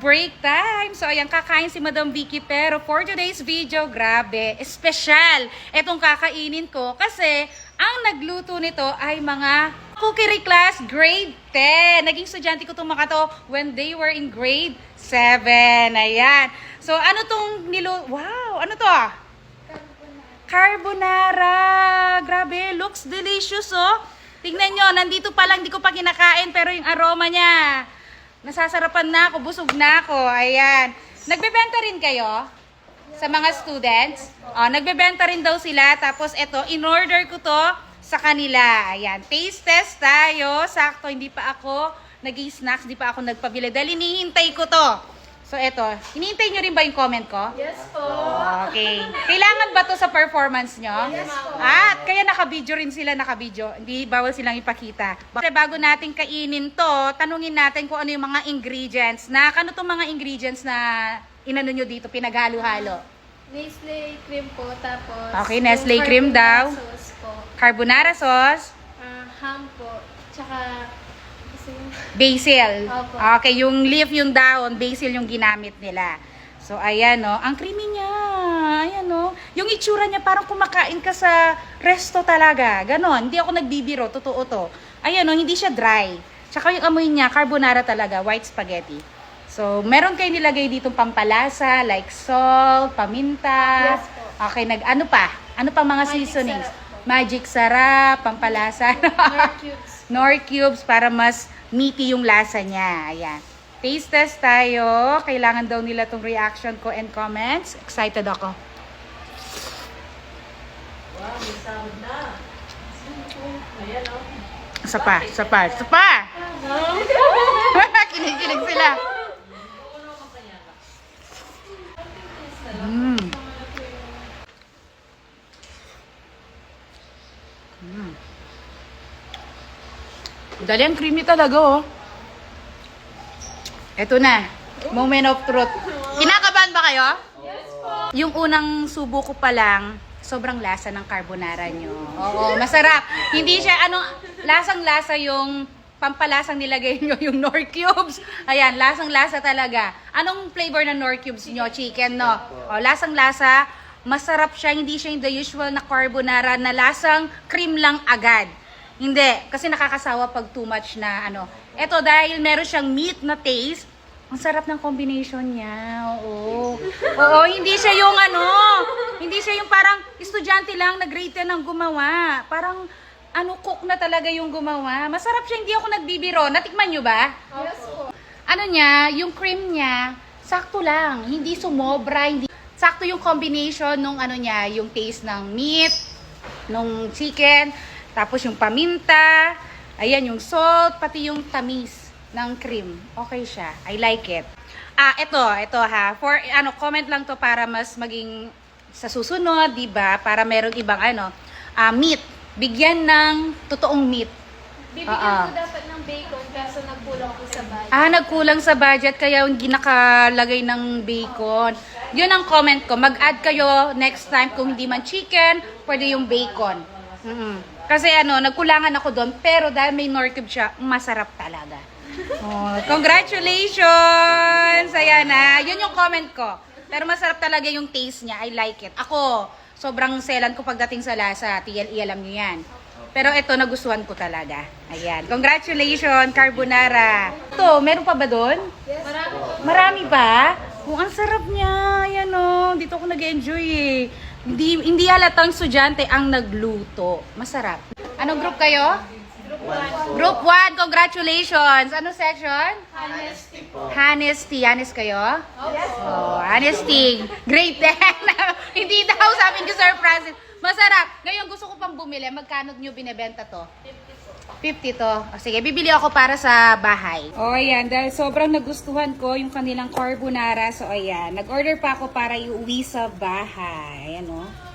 break time. So, ayan, kakain si Madam Vicky. Pero for today's video, grabe, special. Itong kakainin ko kasi ang nagluto nito ay mga cookery class grade 10. Naging estudyante ko itong mga to when they were in grade 7. Ayan. So, ano tong nilo... Wow! Ano to ah? Carbonara! Grabe, looks delicious oh. Tingnan nyo, nandito pa lang, di ko pa kinakain, pero yung aroma niya, nasasarapan na ako, busog na ako. Ayan. Nagbebenta rin kayo? Sa mga students? Oh, nagbebenta rin daw sila. Tapos ito, in-order ko to sa kanila. Ayan, taste test tayo. Sakto, hindi pa ako nag snacks hindi pa ako nagpabili. Dahil hinihintay ko to. So eto, hinihintay nyo rin ba yung comment ko? Yes po. Okay. Kailangan ba to sa performance nyo? Yes, ma'am. At kaya naka-video rin sila, naka-video. Hindi bawal silang ipakita. Kasi bago natin kainin to, tanungin natin kung ano yung mga ingredients na, ano tong mga ingredients na inano nyo dito, pinaghalo-halo. Nestle cream po, tapos... Okay, Nestle yung cream carbonara daw. sauce po. Carbonara sauce, Ah, ham po. Tsaka... Basil. Opo. Okay, yung leaf, yung dahon, basil yung ginamit nila. So, ayan, no. Ang creamy niya. Ayan, no. Yung itsura niya, parang kumakain ka sa resto talaga. Ganon. Hindi ako nagbibiro. Totoo to. Ayan, no. Hindi siya dry. Tsaka yung amoy niya, carbonara talaga. White spaghetti. So, meron kayo nilagay ditong pampalasa, like salt, paminta. Yes po. Okay, nag, ano pa? Ano pa mga Magic seasonings? sarap. Magic sarap, pampalasa. Nor cubes. Nor cubes para mas meaty yung lasa niya. Ayan. Taste test tayo. Kailangan daw nila tong reaction ko and comments. Excited ako. Wow, may sahod na. Ayan, oh. Isa pa, isa pa, isa pa! Kinikilig sila. Dali ang creamy talaga, oh. Eto na. Moment of truth. Kinakabahan ba kayo? Yes po. Yung unang subo ko pa lang, sobrang lasa ng carbonara nyo. Oo, masarap. Hindi siya, ano, lasang-lasa yung pampalasang nilagay nyo, yung Nor Cubes. Ayan, lasang-lasa talaga. Anong flavor ng Nor Cubes nyo? Chicken, no? O, lasang-lasa. Masarap siya, hindi siya yung the usual na carbonara na lasang cream lang agad. Hindi, kasi nakakasawa pag too much na ano. Ito dahil meron siyang meat na taste, ang sarap ng combination niya. Oo. Oo, hindi siya yung ano, hindi siya yung parang estudyante lang na grade 10 ang gumawa. Parang ano, cook na talaga yung gumawa. Masarap siya, hindi ako nagbibiro. Natikman nyo ba? Yes po. Ano niya, yung cream niya, sakto lang. Hindi sumobra, hindi sakto yung combination nung ano niya, yung taste ng meat, nung chicken, tapos yung paminta, ayan yung salt, pati yung tamis ng cream. Okay siya. I like it. Ah, ito, ito ha. For ano, comment lang to para mas maging sa susunod, 'di ba? Para merong ibang ano, ah, meat. Bigyan ng totoong meat. Bibigyan Oo. ko dapat ng bacon kaso nagkulang ko sa bahay. Ah, nagkulang sa budget kaya hindi nakalagay ng bacon. Yun ang comment ko. Mag-add kayo next time kung hindi man chicken, pwede yung bacon. Mm-mm. Kasi ano, nagkulangan ako doon, pero dahil may nor cube siya, masarap talaga. Oh, congratulations! Ayan na. Yun yung comment ko. Pero masarap talaga yung taste niya. I like it. Ako, sobrang selan ko pagdating sa lasa. TLE alam niyo yan. Pero ito, nagustuhan ko talaga. Ayan. Congratulations, carbonara. Ito, meron pa ba doon? Yes. Marami po. Marami ba? Kung ang sarap niya. Ayan o. Dito ako nag-enjoy eh. Hindi, hindi halatang estudyante ang nagluto. Masarap. Anong group kayo? Group 1. Group 1, congratulations. Ano section? Honesty po. Honesty. Honest kayo? Yes po. Oh, honesty. Great 10. Hindi daw, sabi ni Sir Francis. Masarap. Ngayon, gusto ko pang bumili. Magkano nyo binibenta to? 50 to. O, sige, bibili ako para sa bahay. O, ayan. Dahil sobrang nagustuhan ko yung kanilang carbonara. So, ayan. Nag-order pa ako para iuwi sa bahay. Ayan, o.